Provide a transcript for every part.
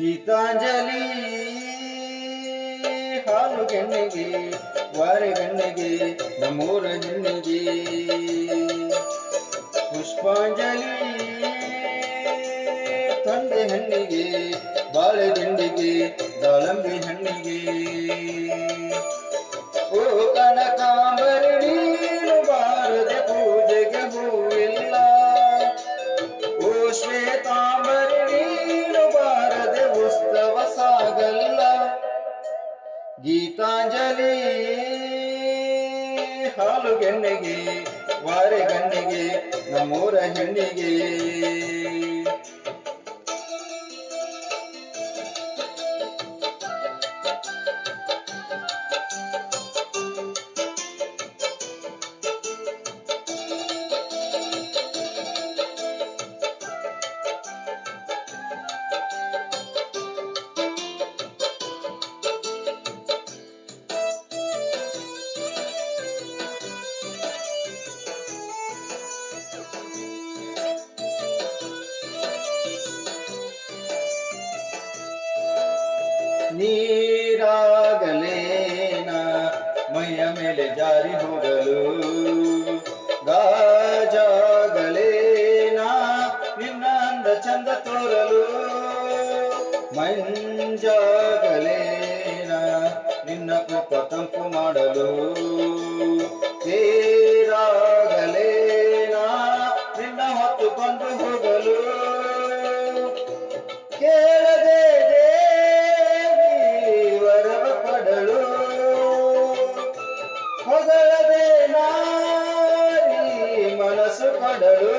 ಗೀತಾಂಜಲಿ. ಹಾಲು ಗಣ್ಣಿಗೆ ವಾರೆ ಗಣ್ಣಿಗೆ ನಮೋರ ಹೆಣ್ಣಿಗೆ. ಪುಷ್ಪಾಂಜಲಿ, ತಂದೆ ಹಣ್ಣಿಗೆ, ಬಾಳೆ ದಿಂಡಿಗೆ ದಾಳಂಬಿ ಹಣ್ಣಿಗೆ. ಓ ಕನಕಾಂಬರಿ ಗೀತಾಂಜಲಿ. ಹಾಲು ಗೆಣ್ಣೆಗೆ ವಾರೆ ಗಣ್ಣಿಗೆ ನಮ್ಮೂರ ಹೆಣ್ಣಿಗೆ. ನೀರಾಗಲೇನ? ಮೈಯ ಮೇಲೆ ಜಾರಿ ಹೋಗಲು ಗಾಜಾಗಲೇನ? ನಿನ್ನ ಅಂದ ಚಂದ ತೋರಲು ಮಂಜಾಗಲೇನ? ನಿನ್ನ ಕೋಪ ತಂಪು ಮಾಡಲು ತೇರಾಗಲೇನ? ನಿನ್ನ ಹೊತ್ತುಕೊಂಡು ಹೋಗಲು ಮಾತನಾಡಲು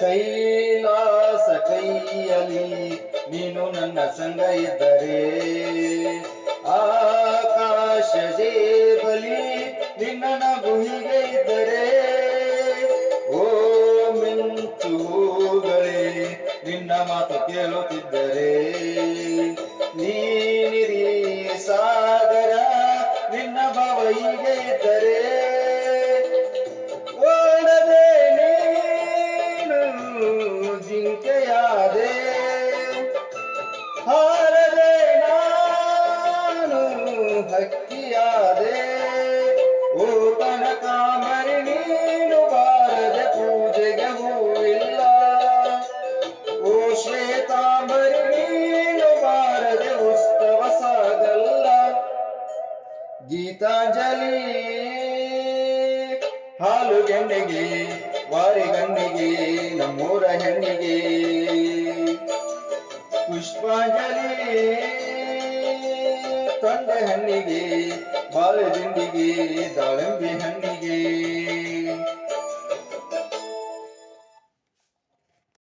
ಕೈಲಾಸ ಕೈಯಲಿ ನೀನು ನನ್ನ ಸಂಗ ಇದ್ದರೆ ಆಕಾಶ ಬಲಿ ನಿನ್ನ ಗುಹಿಗೆ ಇದ್ದರೆ, ಓ ಮಿಂಚುಗಳೇ ನಿನ್ನ ಮಾತು ಕೇಳುತ್ತಿದ್ದರೆ, ನೀನಿರಿ ಸಾಗರ, ನಿನ್ನ ಬಾವಿಗೆ ಇದ್ದರೆ ಹಕ್ಕಿಯಾದೆ ಓ ಕನಕಾಂಬರಿ ನೀನು ಬಾರದೆ ಪೂಜೆಗೆ ಹೂವಿಲ್ಲ ಓ ಶ್ವೇತಾಂಬರಿ ನೀನು ಬಾರದೆ ಉತ್ಸವ ಸಾಗಲ್ಲ. ಗೀತಾಂಜಲಿ, ಹಾಲು ಗೆಣ್ಣಿಗೆ ವಾರಿ ಗಣ್ಣಿಗೆ ನಮ್ಮೂರ ಹೆಣ್ಣಿಗೆ. ಪುಷ್ಪಾಂಜಲಿ. ತೊಂಡೆ ಹಣ್ಣಿಗೆ ಬಾಳೆ ದಿಂಡಿಗೆ ದಾಳಿಂಬೆ ಹಣ್ಣಿಗೆ.